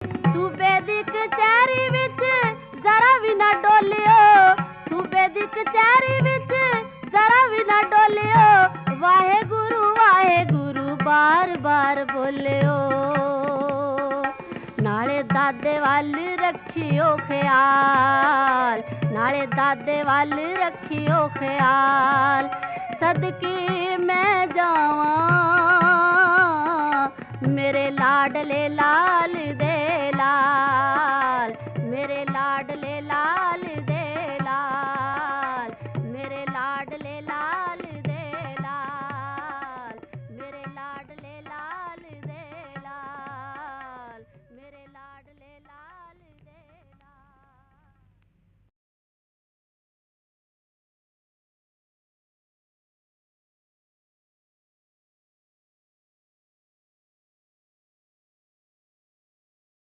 ਸੂਬੇ ਦੀ ਕਚਹਿਰੀ ਵਿੱਚ ਜ਼ਰਾ ਵੀ ਨਾ ਡੋਲਿਓ ਸੂਬੇ ਦੀ ਕਚਹਿਰੀ ਵਿੱਚ ਜ਼ਰਾ ਵੀ ਨਾ ਡੋਲਿਓ ਵਾਹਿਗੁਰੂ ਵਾਹਿਗੁਰੂ ਬਾਰ ਬਾਰ ਬੋਲਿਓ ਨਾਲੇ ਦਾਦੇ ਵੱਲ ਰੱਖਿਓ ਖਿਆਲ ਨਾਲੇ ਦਾਦੇ ਵੱਲ ਰੱਖਿਓ ਖਿਆਲ ਸਦਕੇ लाडले लाल दे लाल मेरे लाल